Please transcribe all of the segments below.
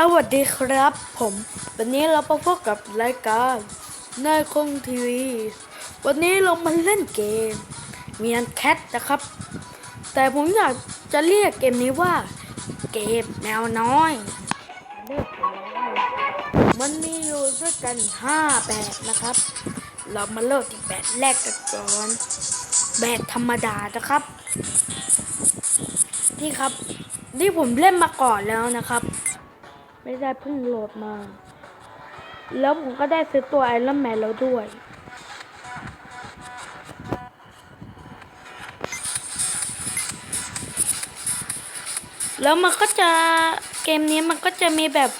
สวัสดีครับผม วันนี้เรามาพบกับรายการนายคงทีวี วันนี้เรามาเล่นเกมเมียนแคทนะครับ แต่ผมอยากจะเรียกเกมนี้ว่า เกมแมวน้อย มันมีอยู่ด้วยกัน5แบบนะครับ เรามาเริ่มที่แบบแรกกันก่อนแบบธรรมดานะครับ นี่ครับ นี่ผมเล่นมาก่อนแล้วนะครับ ไม่ได้เพิ่งโหลดมา แล้วผมก็ได้ซื้อตัวไอรอนแมนแล้วด้วย แล้วมันก็จะเกมนี้มันก็จะมีแบบ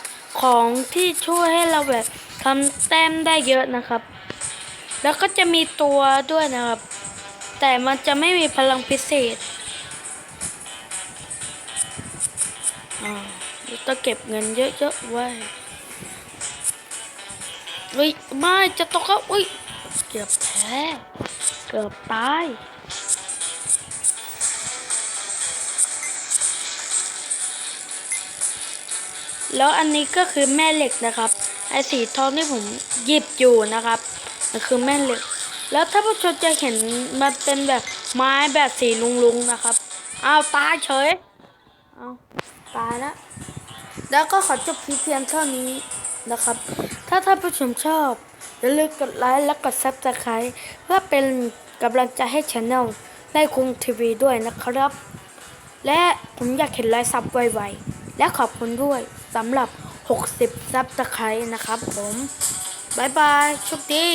ของที่ช่วยให้เราแบบทำแต้มได้เยอะนะครับ แล้วก็จะมีตัวด้วยนะครับ แต่มันจะไม่มีพลังพิเศษ อ่า ต้องเก็บเงินเยอะๆไว้เฮ้ยไม่จะตกแล้วอุ้ยเกือบแพ้เกือบตายแล้วอันนี้ก็คือแม่เหล็กนะครับไอ้สีทองที่ผมหยิบอยู่นะครับมันคือแม่เหล็ก แล้วถ้าผู้ชมจะเห็นมันเป็นแบบไม้แบบสีลุงๆนะครับอ้าวตายเฉยอ้าวตายแล้ว แล้วก็ขอจบคลิปเพียงเท่านี้นะครับ ถ้าท่านผู้ชมชอบ อย่าลืมกดไลค์และกดซับสไครต์เพื่อเป็นกำลังใจให้ช anel ได้คงทีวีด้วยนะครับ และผมอยากเห็นไลค์ซับไวๆ และขอบคุณด้วยสำหรับ 60 ซับสไครต์นะครับผมบายบายโชคดี